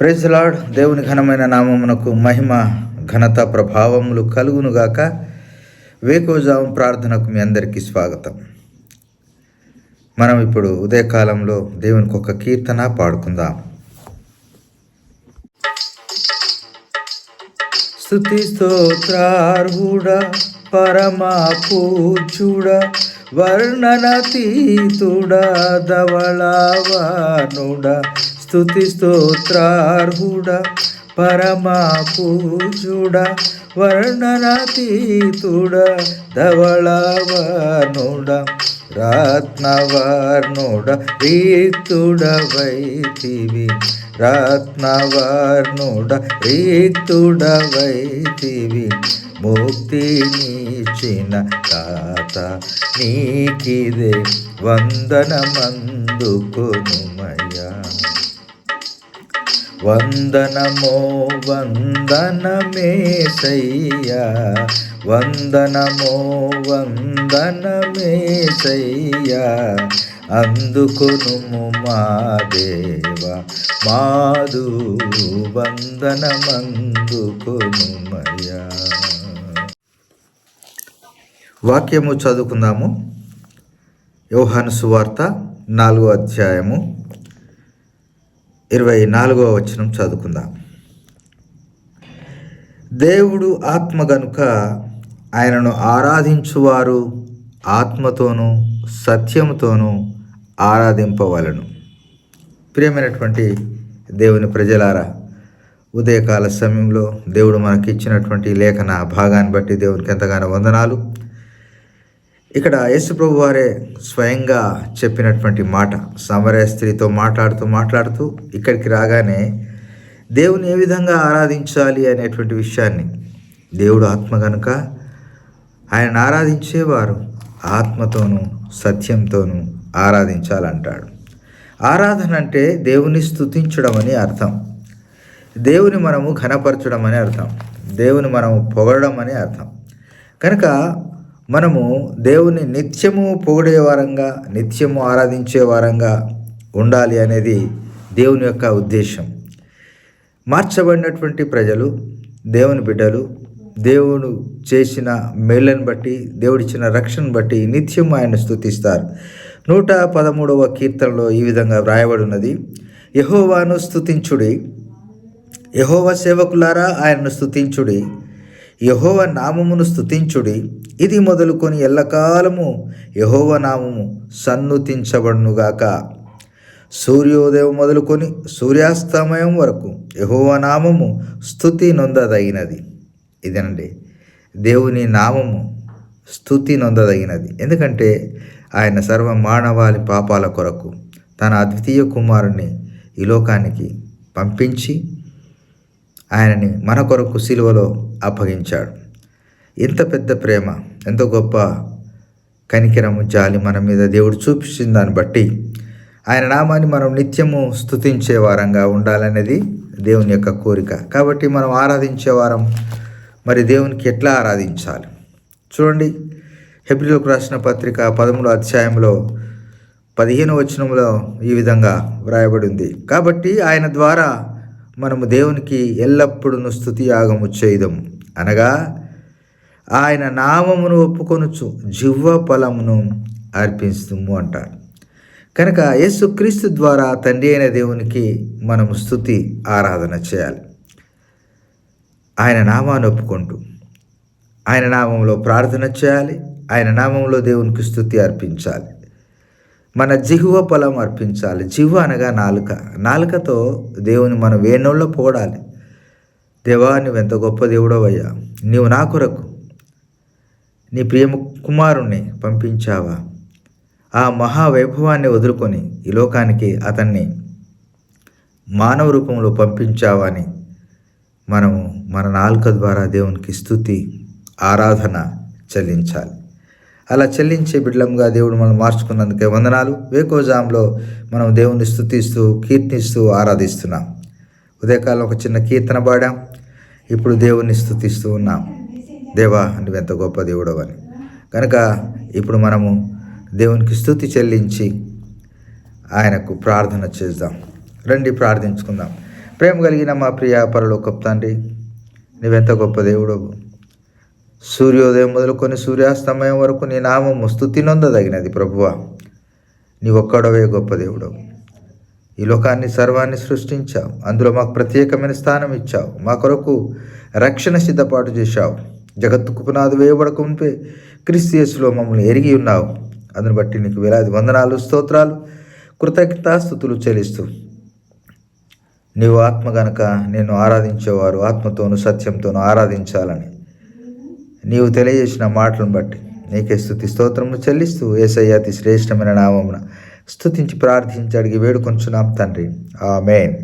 ప్రైజ్లాడ్ దేవుని ఘనమైన నామమునకు మహిమ ఘనత ప్రభావములు కలుగునుగాక. వేకోజావం ప్రార్థనకు మీ అందరికీ స్వాగతం. మనం ఇప్పుడు ఉదయకాలంలో దేవునికి ఒక కీర్తన పాడుకుందాం. స్థుతి స్తోత్రార్హుడ పరమా పూజుడ వర్ణనతీతుడ ధవళవానుడ స్థుతి స్తోత్రార్హుడ పరమా పూజుడ వర్ణనాతీతుడ ధవళవానుడ రత్నవర్ణుడ రీతుడ వైతివి రత్నవర్ణుడ రీతుడ వైతివి. ముక్తినిచ్చిన తాత నీకిదే వందనమందుకొనుమయ్యా. వందనమో వందనమేసయ్యా. వందనమో వందనమేసయ్యా. అందుకొనుము మా దేవ మాదు వందనమందుకొనుమయ్యా. వాక్యము చదువుకుందాము. యోహాను సువార్త నాలుగో అధ్యాయము ఇరవై నాలుగవ వచనం చదువుకుందాం. దేవుడు ఆత్మ గనుక ఆయనను ఆరాధించువారు ఆత్మతోనూ సత్యముతోనూ ఆరాధింపవలను. ప్రియమైనటువంటి దేవుని ప్రజలారా ఉదయకాల సమయంలో దేవుడు మనకి ఇచ్చినటువంటి లేఖన భాగాన్ని బట్టి దేవునికి ఎంతగానో వందనాలు. ఇక్కడ యేసుప్రభు వారే స్వయంగా చెప్పినటువంటి మాట. సమరయ స్త్రీతో మాట్లాడుతూ మాట్లాడుతూ ఇక్కడికి రాగానే దేవుని ఏ విధంగా ఆరాధించాలి అనేటువంటి విషయాన్ని దేవుడు ఆత్మ కనుక ఆయన ఆరాధించేవారు ఆత్మతోనూ సత్యంతోనూ ఆరాధించాలంటాడు. ఆరాధన అంటే దేవుని స్తుతించడం అని అర్థం. దేవుని మనము ఘనపరచడం అని అర్థం. దేవుని మనము పొగడడం అని అర్థం. కనుక మనము దేవుని నిత్యము పొగిడే వారంగా నిత్యము ఆరాధించే వారంగా ఉండాలి అనేది దేవుని యొక్క ఉద్దేశం. మార్చబడినటువంటి ప్రజలు దేవుని బిడ్డలు దేవుడు చేసిన మేళ్ళను బట్టి దేవుడిచ్చిన రక్షణ బట్టి నిత్యం ఆయన స్థుతిస్తారు నూట పదమూడవ కీర్తనలో ఈ విధంగా వ్రాయబడి ఉన్నది యహోవాను స్థుతించుడి యహోవ సేవకులారా ఆయనను స్థుతించుడి యహోవ నామమును స్థుతించుడి ఇది మొదలుకొని ఎల్లకాలము యహోవ నామము సన్నుతించబడునుగాక సూర్యోదయం మొదలుకొని సూర్యాస్తమయం వరకు యహోవ నామము స్థుతి నొందదగినది. ఇదేనండి. దేవుని నామము స్థుతి నొందదగినది. ఎందుకంటే ఆయన సర్వ మానవాళి పాపాల కొరకు తన అద్వితీయ కుమారుని ఈ లోకానికి పంపించి ఆయనని మన కొరకు సిలువలో అప్పగించాడు. ఇంత పెద్ద ప్రేమ ఎంత గొప్ప కనికిరము జాలి మన మీద దేవుడు చూపించిన దాన్ని బట్టి ఆయన నామాన్ని మనం నిత్యము స్తుతించే వారంగా ఉండాలనేది దేవుని యొక్క కోరిక. కాబట్టి మనం ఆరాధించే వారం మరి దేవునికి ఎట్లా ఆరాధించాలి? చూడండి హెబ్రిలోకి రాసిన పత్రిక పదమూడు అధ్యాయంలో పదిహేను వచనంలో ఈ విధంగా వ్రాయబడి ఉంది. కాబట్టి ఆయన ద్వారా మనము దేవునికి ఎల్లప్పుడూ స్థుతి యాగము చేయదము అనగా ఆయన నామమును ఒప్పుకొనుచు జివ్వ ఫలమును అర్పిస్తుము అంటారు. కనుక యేసుక్రీస్తు ద్వారా తండ్రి అయిన దేవునికి మనము స్థుతి ఆరాధన చేయాలి. ఆయన నామాన్ని ఒప్పుకుంటూ. ఆయన నామంలో ప్రార్థన చేయాలి. ఆయన నామంలో దేవునికి స్థుతి అర్పించాలి. మన జిహువ పొలం అర్పించాలి. జిహువ అనగా నాలుక. నాలుకతో దేవుని మనం వేణోళ్ళ పోడాలి. దేవా నువ్వు ఎంత గొప్ప దేవుడవయ్యా. నీవు నా కొరకు నీ ప్రియము కుమారుణ్ణి పంపించావా. ఆ మహావైభవాన్ని వదులుకొని ఈ లోకానికి అతన్ని మానవ రూపంలో పంపించావని మనము మన నాలుక ద్వారా దేవునికి స్థుతి ఆరాధన చెల్లించాలి. అలా చెల్లించే బిడ్డలంగా దేవుడు మనం మార్చుకున్నందుకే వందనాలు. వేకోజాంలో మనం దేవుని స్థుతిస్తూ కీర్తిస్తూ ఆరాధిస్తున్నాం. ఉదయకాలం ఒక చిన్న కీర్తన పాడాం. ఇప్పుడు దేవుణ్ణి స్థుతిస్తూ ఉన్నాం. దేవా నువ్వెంత గొప్ప దేవుడవని. కనుక ఇప్పుడు మనము దేవునికి స్థుతి చెల్లించి ఆయనకు ప్రార్థన చేద్దాం. రండి ప్రార్థించుకుందాం. ప్రేమ కలిగిన మా ప్రియ పరలోకపు తండ్రి నువ్వెంత గొప్ప దేవుడు సూర్యోదయం మొదలుకొని సూర్యాస్తమయం వరకు నీ నామము స్థుతి నొందదగినది ప్రభువ. నీ ఒక్కడవే గొప్ప దేవుడు ఈ లోకాన్ని సర్వాన్ని సృష్టించావు. అందులో మాకు ప్రత్యేకమైన స్థానం ఇచ్చావు. మా కొరకు రక్షణ సిద్ధపాటు చేశావు. జగత్తుకు పునాది వేయబడక క్రిస్టియస్లో మమ్మల్ని ఎరిగి ఉన్నావు. అందుని బట్టి నీకు వేలాది వందనాలు స్తోత్రాలు కృతజ్ఞతాస్థుతులు చెల్లిస్తూ నీవు ఆత్మ గనక నేను ఆరాధించేవారు ఆత్మతోనూ సత్యంతోను ఆరాధించాలని నీవు తెలియజేసిన మాటలను బట్టి నీకే స్థుతి స్తోత్రములు చెల్లిస్తూ ఏసయ్య అతి శ్రేష్టమైన నామమున స్థుతించి ప్రార్థించి అడిగి వేడుకొంచున్నాం తండ్రి. ఆమెన్.